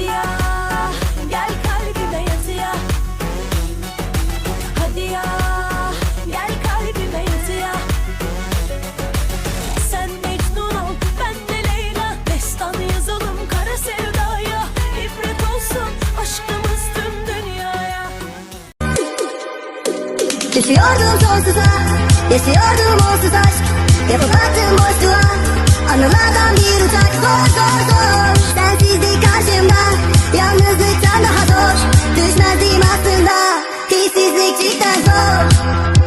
Hadi gel kalbime yatıya Hadi gel kalbime yatıya Sen Mecnun ben de Leyla. Destan yazalım kara sevdaya. Olsun aşkımız tüm dünyaya. Düşüyordum sonsuza Yaşıyordum onsuz aşk. Yapamadım boşluğu hayatında Hissizlik çıktı zor